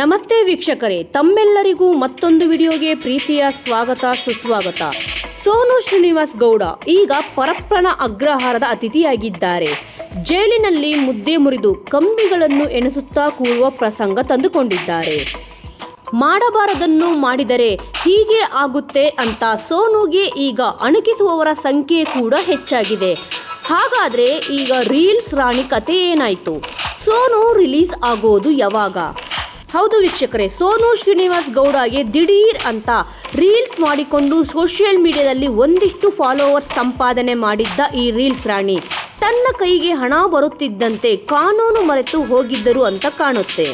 ನಮಸ್ತೆ ವೀಕ್ಷಕರೇ, ತಮ್ಮೆಲ್ಲರಿಗೂ ಮತ್ತೊಂದು ವಿಡಿಯೋಗೆ ಪ್ರೀತಿಯ ಸ್ವಾಗತ, ಸುಸ್ವಾಗತ. ಸೋನು ಶ್ರೀನಿವಾಸ್ ಗೌಡ ಈಗ ಪರಪ್ಪನ ಅಗ್ರಹಾರದ ಅತಿಥಿಯಾಗಿದ್ದಾರೆ. ಜೈಲಿನಲ್ಲಿ ಮುದ್ದೆ ಮುರಿದು ಕಂಬಿಗಳನ್ನು ಎಣಿಸುತ್ತಾ ಕೂರುವ ಪ್ರಸಂಗ ತಂದುಕೊಂಡಿದ್ದಾರೆ. ಮಾಡಬಾರದನ್ನು ಮಾಡಿದರೆ ಹೀಗೆ ಆಗುತ್ತೆ ಅಂತ ಸೋನುಗೆ ಈಗ ಅಣಕಿಸುವವರ ಸಂಖ್ಯೆ ಕೂಡ ಹೆಚ್ಚಾಗಿದೆ. ಹಾಗಾದರೆ ಈಗ ರೀಲ್ಸ್ ರಾಣಿ ಕತೆ ಏನಾಯಿತು? ಸೋನು ರಿಲೀಸ್ ಆಗೋದು ಯಾವಾಗ? ಹೌದು ವೀಕ್ಷಕರೇ, ಸೋನು ಶ್ರೀನಿವಾಸ್ ಗೌಡಗೆ ದಿಢೀರ್ ಅಂತ ರೀಲ್ಸ್ ಮಾಡಿಕೊಂಡು ಸೋಷಿಯಲ್ ಮೀಡಿಯಾದಲ್ಲಿ ಒಂದಿಷ್ಟು ಫಾಲೋವರ್ಸ್ ಸಂಪಾದನೆ ಮಾಡಿದ್ದ ಈ ರೀಲ್ಸ್ ರಾಣಿ. ತನ್ನ ಕೈಗೆ ಹಣ ಬರುತ್ತಿದ್ದಂತೆ ಕಾನೂನು ಮರೆತು ಹೋಗಿದ್ದರು ಅಂತ ಕಾಣುತ್ತೆ.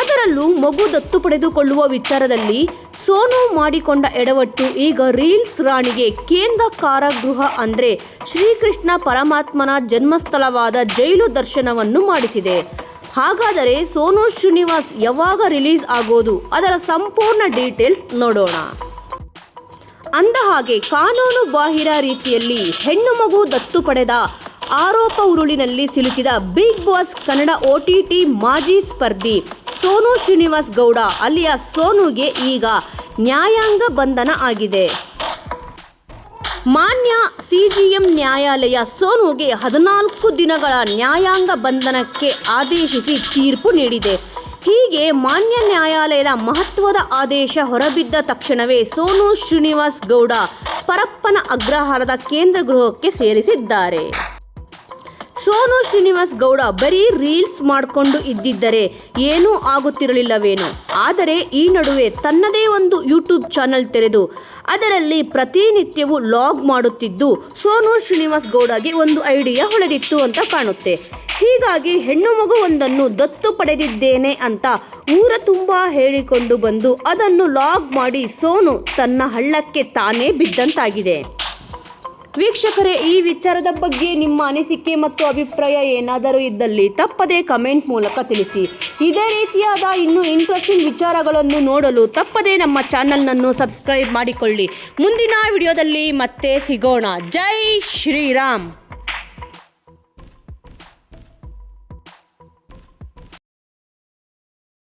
ಅದರಲ್ಲೂ ಮಗು ದತ್ತು ಪಡೆದುಕೊಳ್ಳುವ ವಿಚಾರದಲ್ಲಿ ಸೋನು ಮಾಡಿಕೊಂಡ ಎಡವಟ್ಟು ಈಗ ರೀಲ್ಸ್ ರಾಣಿಗೆ ಕೇಂದ್ರ ಕಾರಾಗೃಹ ಅಂದರೆ ಶ್ರೀಕೃಷ್ಣ ಪರಮಾತ್ಮನ ಜನ್ಮಸ್ಥಳವಾದ ಜೈಲು ದರ್ಶನವನ್ನು ಮಾಡಿಸಿದೆ. ಹಾಗಾದರೆ ಸೋನು ಶ್ರೀನಿವಾಸ್ ಯಾವಾಗ ರಿಲೀಸ್ ಆಗೋದು? ಅದರ ಸಂಪೂರ್ಣ ಡೀಟೇಲ್ಸ್ ನೋಡೋಣ. ಅಂದ ಹಾಗೆ ಕಾನೂನು ಬಾಹಿರ ರೀತಿಯಲ್ಲಿ ಹೆಣ್ಣು ಮಗು ದತ್ತು ಪಡೆದ ಆರೋಪ ಉರುಳಿನಲ್ಲಿ ಸಿಲುಕಿದ big boss Kannada O T T ಮಾಜಿ ಸ್ಪರ್ಧಿ ಸೋನು ಶ್ರೀನಿವಾಸ್ ಗೌಡ, ಅಲ್ಲಿಯ ಸೋನುಗೆ ಈಗ ನ್ಯಾಯಾಂಗ ಬಂಧನ ಆಗಿದೆ. ಮಾನ್ಯ ಸಿಜಿಎಂ ನ್ಯಾಯಾಲಯ ಸೋನುಗೆ ಹದಿನಾಲ್ಕು ದಿನಗಳ ನ್ಯಾಯಾಂಗ ಬಂಧನಕ್ಕೆ ಆದೇಶಿಸಿ ತೀರ್ಪು ನೀಡಿದೆ. ಹೀಗೆ ಮಾನ್ಯ ನ್ಯಾಯಾಲಯದ ಮಹತ್ವದ ಆದೇಶ ಹೊರಬಿದ್ದ ತಕ್ಷಣವೇ ಸೋನು ಶ್ರೀನಿವಾಸ್ ಗೌಡ ಪರಪ್ಪನ ಅಗ್ರಹಾರದ ಕೇಂದ್ರ ಗೃಹಕ್ಕೆ ಸೇರಿಸಿದ್ದಾರೆ. ಸೋನು ಶ್ರೀನಿವಾಸ್ ಗೌಡ ಬರೀ ರೀಲ್ಸ್ ಮಾಡಿಕೊಂಡು ಇದ್ದಿದ್ದರೆ ಏನೂ ಆಗುತ್ತಿರಲಿಲ್ಲವೇನೋ. ಆದರೆ ಈ ನಡುವೆ ತನ್ನದೇ ಒಂದು ಯೂಟ್ಯೂಬ್ ಚಾನಲ್ ತೆರೆದು ಅದರಲ್ಲಿ ಪ್ರತಿನಿತ್ಯವೂ ಲಾಗ್ ಮಾಡುತ್ತಿದ್ದು ಸೋನು ಶ್ರೀನಿವಾಸ್ ಗೌಡಗೆ ಒಂದು ಐಡಿಯಾ ಹೊಳೆದಿತ್ತು ಅಂತ ಕಾಣುತ್ತೆ. ಹೀಗಾಗಿ ಹೆಣ್ಣು ಮಗುವೊಂದನ್ನು ದತ್ತು ಪಡೆದಿದ್ದೇನೆ ಅಂತ ಊರ ತುಂಬ ಹೇಳಿಕೊಂಡು ಬಂದು ಅದನ್ನು ಲಾಗ್ ಮಾಡಿ ಸೋನು ತನ್ನ ಹಳ್ಳಕ್ಕೆ ತಾನೇ ಬಿದ್ದಂತಾಗಿದೆ. ವೀಕ್ಷಕರೇ, ಈ ವಿಚಾರದ ಬಗ್ಗೆ ನಿಮ್ಮ ಅನಿಸಿಕೆ ಮತ್ತು ಅಭಿಪ್ರಾಯ ಏನಾದರೂ ಇದ್ದಲ್ಲಿ ತಪ್ಪದೇ ಕಮೆಂಟ್ ಮೂಲಕ ತಿಳಿಸಿ. ಇದೇ ರೀತಿಯಾದ ಇನ್ನೂ ಇಂಟ್ರೆಸ್ಟಿಂಗ್ ವಿಚಾರಗಳನ್ನು ನೋಡಲು ತಪ್ಪದೇ ನಮ್ಮ ಚಾನಲ್ನನ್ನು ಸಬ್ಸ್ಕ್ರೈಬ್ ಮಾಡಿಕೊಳ್ಳಿ. ಮುಂದಿನ ವಿಡಿಯೋದಲ್ಲಿ ಮತ್ತೆ ಸಿಗೋಣ. ಜೈ ಶ್ರೀರಾಮ್!